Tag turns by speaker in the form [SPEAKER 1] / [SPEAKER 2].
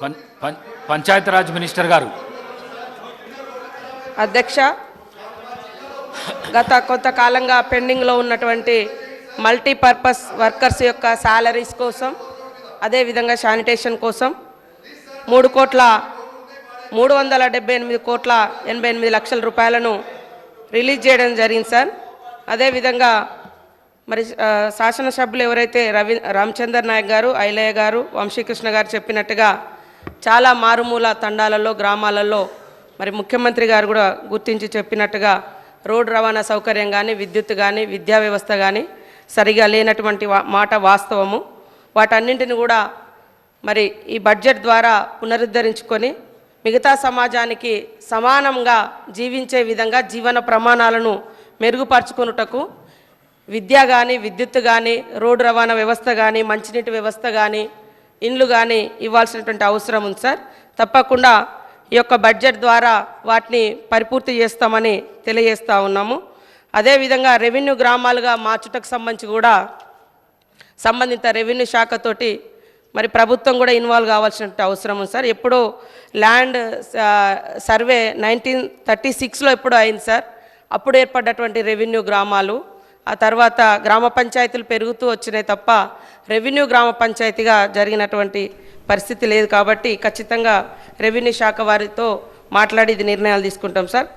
[SPEAKER 1] పం పంచాయతీరాజ్ మినిస్టర్ గారు.
[SPEAKER 2] అధ్యక్ష గత కొంతకాలంగా పెండింగ్లో ఉన్నటువంటి మల్టీపర్పస్ వర్కర్స్ యొక్క శాలరీస్ కోసం అదేవిధంగా శానిటేషన్ కోసం మూడు కోట్ల మూడు వందల డెబ్బై ఎనిమిది కోట్ల ఎనభై ఎనిమిది లక్షల రూపాయలను రిలీజ్ చేయడం జరిగింది సార్. అదేవిధంగా మరి శాసనసభ్యులు ఎవరైతే రవి రామచందర్ నాయక్ గారు ఐలయ్య గారు వంశీకృష్ణ గారు చెప్పినట్టుగా చాలా మారుమూల తండాలలో గ్రామాలలో మరి ముఖ్యమంత్రి గారు కూడా గుర్తించి చెప్పినట్టుగా రోడ్డు రవాణా సౌకర్యం కానీ విద్యుత్ కానీ విద్యా వ్యవస్థ కానీ సరిగా లేనటువంటి మాట వాస్తవము. వాటన్నింటిని కూడా మరి ఈ బడ్జెట్ ద్వారా పునరుద్ధరించుకొని మిగతా సమాజానికి సమానంగా జీవించే విధంగా జీవన ప్రమాణాలను మెరుగుపరుచుకొనుటకు విద్య కానీ విద్యుత్ కానీ రోడ్డు రవాణా వ్యవస్థ కానీ మంచినీటి వ్యవస్థ కానీ ఇండ్లు కానీ ఇవ్వాల్సినటువంటి అవసరం ఉంది సార్. తప్పకుండా ఈ యొక్క బడ్జెట్ ద్వారా వాటిని పరిపూర్తి చేస్తామని తెలియజేస్తూ ఉన్నాము. అదేవిధంగా రెవెన్యూ గ్రామాలుగా మార్చుటకు సంబంధించి కూడా సంబంధిత రెవెన్యూ శాఖతోటి మరి ప్రభుత్వం కూడా ఇన్వాల్వ్ కావాల్సిన అవసరం ఉంది సార్. ఎప్పుడో ల్యాండ్ సర్వే నైన్టీన్ థర్టీ సిక్స్లో ఎప్పుడో అయింది సార్. అప్పుడు ఏర్పడ్డటువంటి రెవెన్యూ గ్రామాలు ఆ తర్వాత గ్రామ పంచాయతీలు పెరుగుతూ వచ్చినాయి తప్ప రెవెన్యూ గ్రామ పంచాయతీగా జరిగినటువంటి పరిస్థితి లేదు కాబట్టి ఖచ్చితంగా రెవెన్యూ శాఖ వారితో మాట్లాడి ఇది నిర్ణయాలు తీసుకుంటాం సార్.